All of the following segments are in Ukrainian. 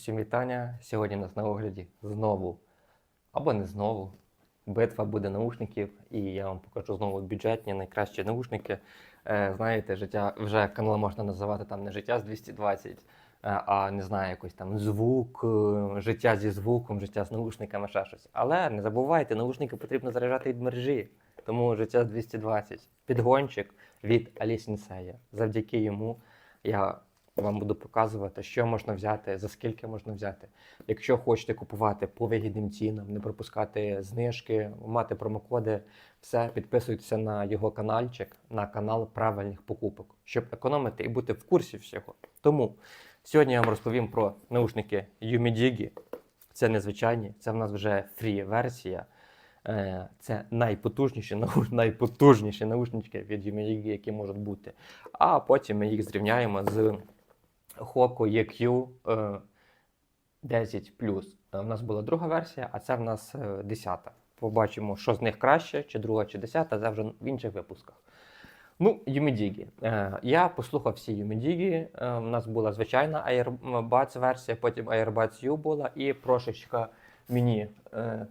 Усім вітання. Сьогодні нас на огляді знову, або не знову. Битва буде наушників, і я вам покажу знову бюджетні, найкращі наушники. Е, знаєте, життя вже канал можна називати там не життя з 220, е, а не знаю, якось там звук, е, життя зі звуком, життя з наушниками, ще щось. Але не забувайте, наушники потрібно заряджати від мережі. Тому життя з 220. Підгончик від Алісінсея. Завдяки йому я вам буду показувати, що можна взяти, за скільки можна взяти. Якщо хочете купувати по вигідним цінам, не пропускати знижки, мати промокоди, все, підписуйтеся на його каналчик, на канал правильних покупок, щоб економити і бути в курсі всього. Тому сьогодні я вам розповім про наушники Юмідігі. Це незвичайні, це в нас вже фрі-версія. Е, Це найпотужніші, найпотужніші наушнички від Юмідігі, які можуть бути. А потім ми їх зрівняємо з Hoco EQ е, 10 У нас була друга версія, а це в нас е, 10. Побачимо, що з них краще, чи друга, чи 10, це вже в інших випусках. Ну, Юмідігі. Е, я послухав всі Юмідігі. Е, у нас була звичайна Airbuds версія, потім Airbuds U була, і прошечка мені е,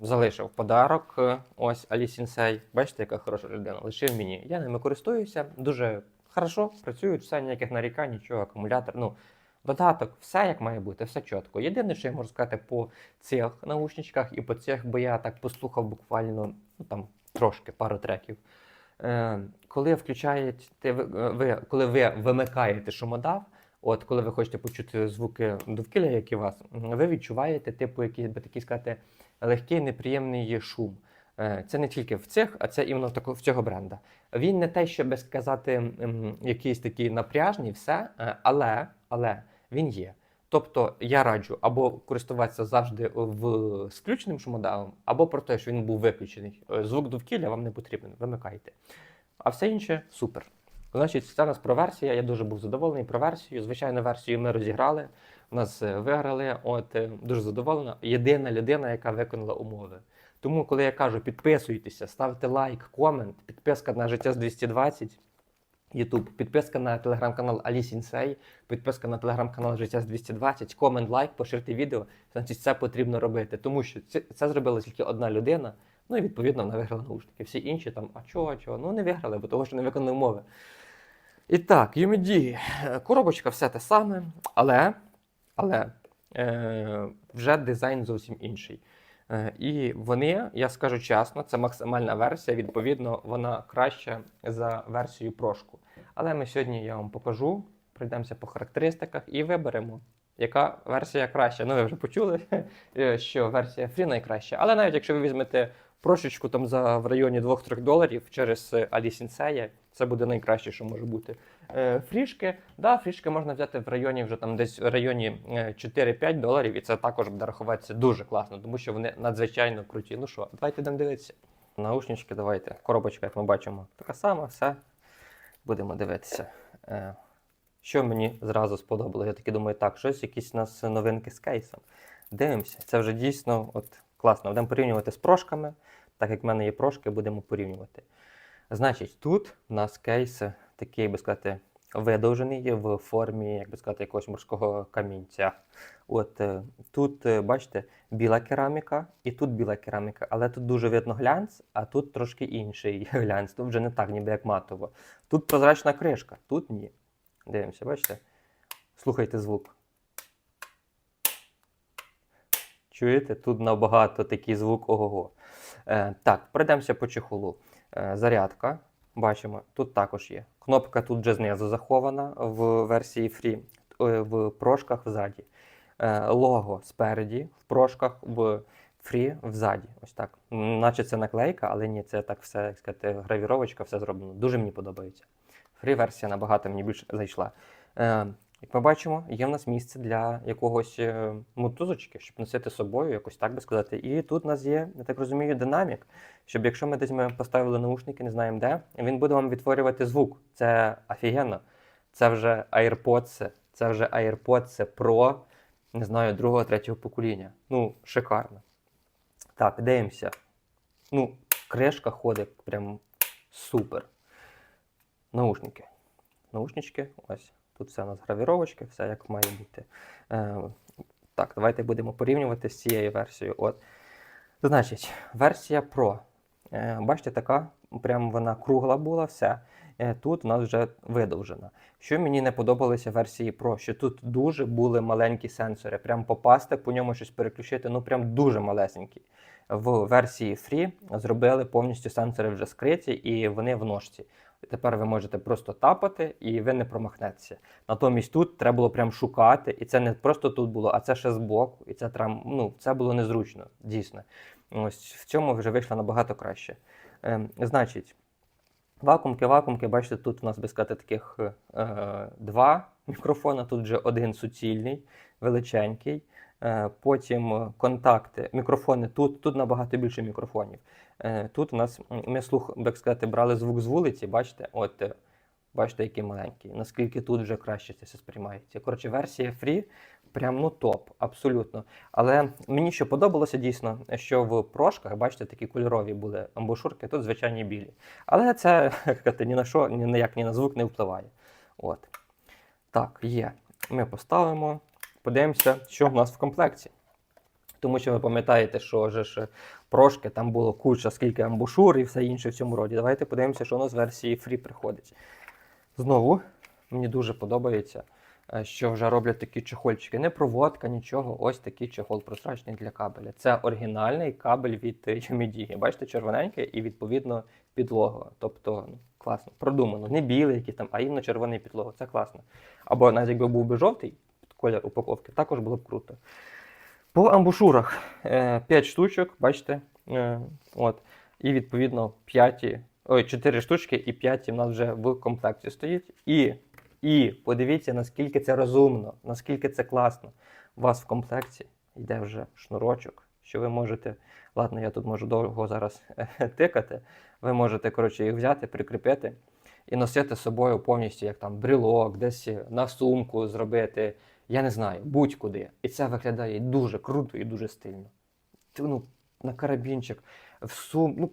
залишив подарок. е, Ось Алі Сінсей. Бачите, яка хороша людина. Лишив мені. Я ними користуюся. Дуже хорошо працюють, все, ніяких нарікань, нічого, акумулятор. Ну, додаток, все як має бути, все чітко. Єдине, що я можу сказати по цих наушничках і по цих, бо я так послухав буквально ну, там, трошки, пару треків. Е, коли включаєте, ви, коли ви вимикаєте шумодав, от коли ви хочете почути звуки довкілля, які у вас, ви відчуваєте, типу, який би такий сказати, легкий неприємний шум. Е, Це не тільки в цих, а це іменно в, цього бренда. Він не те, щоб сказати, якийсь такий напряжний, все, е, але, але він є. Тобто я раджу або користуватися завжди в з включеним шумодавом, або про те, що він був виключений. Е, Звук довкілля вам не потрібен, вимикайте. А все інше супер. Значить, це у нас про версія. Я дуже був задоволений про версію. Звичайно, версію ми розіграли. Нас виграли. От дуже задоволена. Єдина людина, яка виконала умови. Тому, коли я кажу, підписуйтеся, ставте лайк, комент, підписка на життя з 220. YouTube, підписка на телеграм-канал Алі Сінсей, підписка на телеграм-канал Життя з 220, комент, лайк, поширте відео. Значить, це потрібно робити, тому що це, це зробила тільки одна людина. Ну і відповідно вона виграла наушники. Всі інші там, а чого, чого? Ну не виграли, бо того, що не виконали умови. І так, UMD, коробочка все те саме, але, але е, вже дизайн зовсім інший. Е, І вони, я скажу чесно, це максимальна версія. Відповідно, вона краща за версію прошку. Але ми сьогодні я вам покажу, пройдемося по характеристиках і виберемо, яка версія краща. Ну, ви вже почули, е, що версія Free найкраща. Але навіть якщо ви візьмете прошечку там за в районі 2-3 доларів через е, Alice це буде найкраще, що може бути. Е, Фрішки, да, фрішки можна взяти в районі вже там десь в районі е, 4-5 доларів, і це також буде рахуватися дуже класно, тому що вони надзвичайно круті. Ну що, давайте йдемо дивитися. Наушнички, давайте. Коробочка, як ми бачимо, така сама, все. Будемо дивитися. Е, Що мені зразу сподобалося? Я таки думаю, так, щось, якісь у нас новинки з кейсом. Дивимося, це вже дійсно от, класно. Будемо порівнювати з прошками. Так як в мене є прошки, будемо порівнювати. Значить, тут у нас кейс такий, би сказати, видовжений в формі, як би сказати, якогось морського камінця. От е, тут, е, бачите, біла кераміка, і тут біла кераміка, але тут дуже видно глянц, а тут трошки інший глянц. Тут вже не так, ніби як матово. Тут прозрачна кришка, тут ні. Дивимося, бачите? Слухайте звук. Чуєте? Тут набагато такий звук ого-го. Е, так, пройдемося по чехолу. Е, зарядка. Бачимо, тут також є. Кнопка тут вже знизу захована в версії Free, е, в прошках взаді. Е, лого спереді, в прошках в Free взаді. Ось так. Наче це наклейка, але ні, це так все, як сказати, гравіровочка, все зроблено. Дуже мені подобається. Free версія набагато мені більше зайшла. Е, як ми бачимо, є в нас місце для якогось е, мотузочки, щоб носити з собою, якось так би сказати. І тут у нас є, я так розумію, динамік, щоб якщо ми десь ми поставили наушники, не знаємо де, він буде вам відтворювати звук. Це офігенно. Це вже AirPods, це вже AirPods Pro, не знаю, другого, третього покоління. Ну, шикарно. Так, дивимося. Ну, кришка ходить прям супер. Наушники. Наушнички, ось. Тут все у нас гравіровочки, все як має бути. Е, Так, давайте будемо порівнювати з цією версією. От. Значить, версія Pro. Е, бачите, така, прям вона кругла була, все. Е, Тут у нас вже видовжена. Що мені не подобалося версії Pro, що тут дуже були маленькі сенсори. Прям попасти по ньому щось переключити, ну прям дуже малесенькі. В версії Free зробили повністю сенсори вже скриті і вони в ножці. Тепер ви можете просто тапати і ви не промахнетеся. Натомість тут треба було прям шукати, і це не просто тут було, а це ще збоку. І це трам, ну, це було незручно, дійсно. Ось в цьому вже вийшло набагато краще. Ем, значить, вакуумки, вакуумки, бачите, тут у нас без сказати таких е, два мікрофона, тут вже один суцільний, величенький. Е, потім е, контакти, мікрофони тут, тут набагато більше мікрофонів. Е, тут у нас ми слух, як сказати, брали звук з вулиці, бачите, от бачите, який маленький. Наскільки тут вже краще це все сприймається. Коротше, версія Free прям ну топ, абсолютно. Але мені що подобалося дійсно, що в прошках, бачите, такі кольорові були амбушурки, тут звичайні білі. Але це сказати, ні на що, ні на ні на звук не впливає. От. Так, є. Ми поставимо, подивимося, що в нас в комплекті. Тому що ви пам'ятаєте, що же ж прошки там було куча, скільки амбушур і все інше в цьому роді. Давайте подивимося, що у нас з версії Free приходить. Знову мені дуже подобається, е, що вже роблять такі чехольчики. Не проводка, нічого. Ось такий чехол прозрачний для кабеля. Це оригінальний кабель від Юмідіги. Бачите, червоненький і відповідно підлога. Тобто ну, класно, продумано. Не білий, який там, а іменно червоний підлога. Це класно. Або навіть якби був би жовтий колір упаковки, також було б круто. По амбушурах 5 штучок, бачите. е, От. І відповідно 5, ой, 4 штучки і 5 у нас вже в комплекті стоїть. І, і подивіться, наскільки це розумно, наскільки це класно. У вас в комплекті йде вже шнурочок, що ви можете. Ладно, я тут можу довго зараз е, тикати. Ви можете, коротше, їх взяти, прикріпити і носити з собою повністю, як там брілок, десь на сумку зробити. Я не знаю, будь-куди. І це виглядає дуже круто і дуже стильно. Ти, ну, на карабінчик, в сум, ну,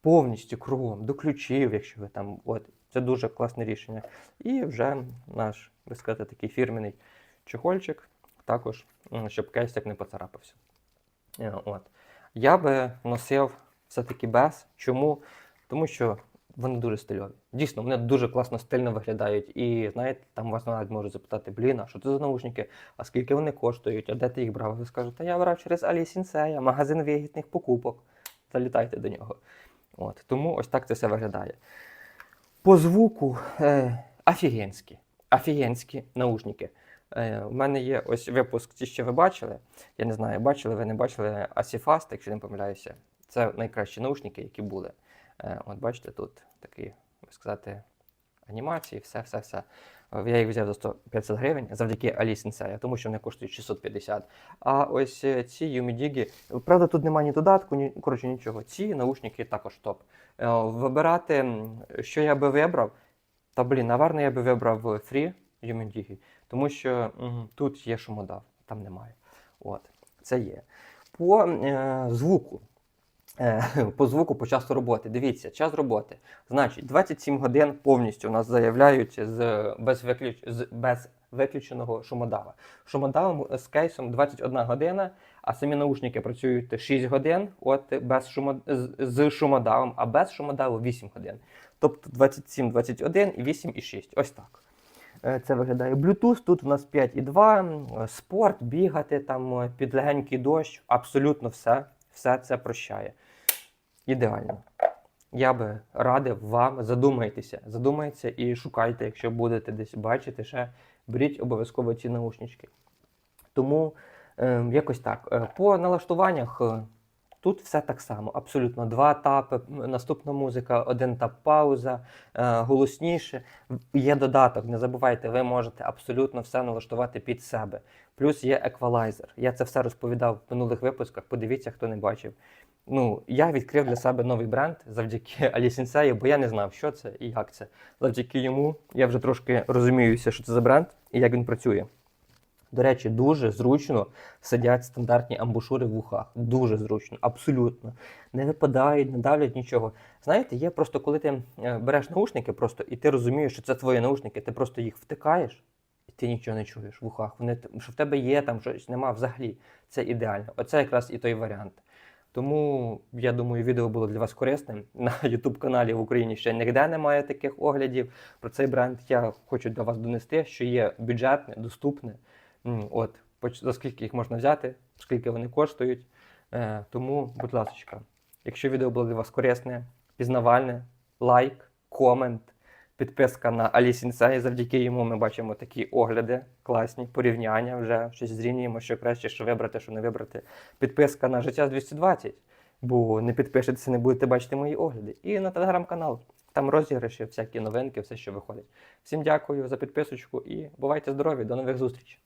повністю кругом, до ключів, якщо ви там. От, це дуже класне рішення. І вже наш, би сказати, такий фірменний чехольчик, також, щоб кейсик не поцарапався. Е, От. Я би носив все-таки без. Чому? Тому що вони дуже стильові. Дійсно, вони дуже класно стильно виглядають. І знаєте, там вас навіть можуть запитати, блін, а що це за наушники, а скільки вони коштують, а де ти їх брав? Ви скажете, я брав через Алі Сінсея, магазин вигідних покупок. Залітайте до нього. От. Тому ось так це все виглядає. По звуку е, офігенські. Офігенські наушники. Е, у мене є ось випуск, ті, що ви бачили. Я не знаю, бачили ви не бачили Asifast, якщо не помиляюся. Це найкращі наушники, які були. Е, От бачите, тут такі, як сказати, анімації, все, все, все. Е, Я їх взяв за 150 гривень завдяки Алі Сенсея, тому що вони коштують 650. А ось е, ці Юмідіги, правда, тут немає ні додатку, ні коротше нічого. Ці наушники також топ. Вибирати, що я би вибрав, та блін, наверно, я би вибрав Free Юмідіги, тому що м, тут є шумодав, там немає. От, це є. По е, звуку. Е, По звуку, по часу роботи. Дивіться, час роботи. Значить, 27 годин повністю нас заявляють з без, виключ... з без виключеного шумодава. Шумодавом з кейсом 21 година, а самі наушники працюють 6 годин от без шумо... з, з шумодавом, а без шумодаву 8 годин. Тобто 27, 21 і 8 і 6. Ось так. Е, Це виглядає Bluetooth. Тут у нас 5,2, е, спорт, бігати там е, під легенький дощ. Абсолютно все. Все це прощає. Ідеально. Я би радив вам задумайтеся, задумайтеся і шукайте, якщо будете десь бачити, ще беріть обов'язково ці наушнички. Тому е, якось так. Е, По налаштуваннях е, тут все так само. Абсолютно два тапи, наступна музика, один тап пауза, е, голосніше. Є додаток, не забувайте, ви можете абсолютно все налаштувати під себе. Плюс є еквалайзер. Я це все розповідав в минулих випусках. Подивіться, хто не бачив. Ну, я відкрив для себе новий бренд завдяки Алі Сінсею, бо я не знав, що це і як це. Завдяки йому я вже трошки розуміюся, що це за бренд і як він працює. До речі, дуже зручно сидять стандартні амбушури в ухах. Дуже зручно, абсолютно. Не випадають, не давлять нічого. Знаєте, є просто коли ти е, береш наушники просто і ти розумієш, що це твої наушники, ти просто їх втикаєш і ти нічого не чуєш в ухах. Вони, що в тебе є там щось, нема взагалі. Це ідеально. Оце якраз і той варіант. Тому я думаю, відео було для вас корисним. На YouTube каналі в Україні ще ніде немає таких оглядів. Про цей бренд я хочу для вас донести, що є бюджетне, доступне. От, за скільки їх можна взяти, скільки вони коштують. Е, тому, будь ласка, якщо відео було для вас корисне, пізнавальне, лайк, комент, підписка на Алі Сінсей. Завдяки йому ми бачимо такі огляди, класні, порівняння, вже щось зрівнюємо, що краще, що вибрати, що не вибрати. Підписка на життя з 220, бо не підпишетеся, не будете бачити мої огляди. І на телеграм-канал. Там розіграші, всякі новинки, все, що виходить. Всім дякую за підписочку і бувайте здорові, до нових зустрічей!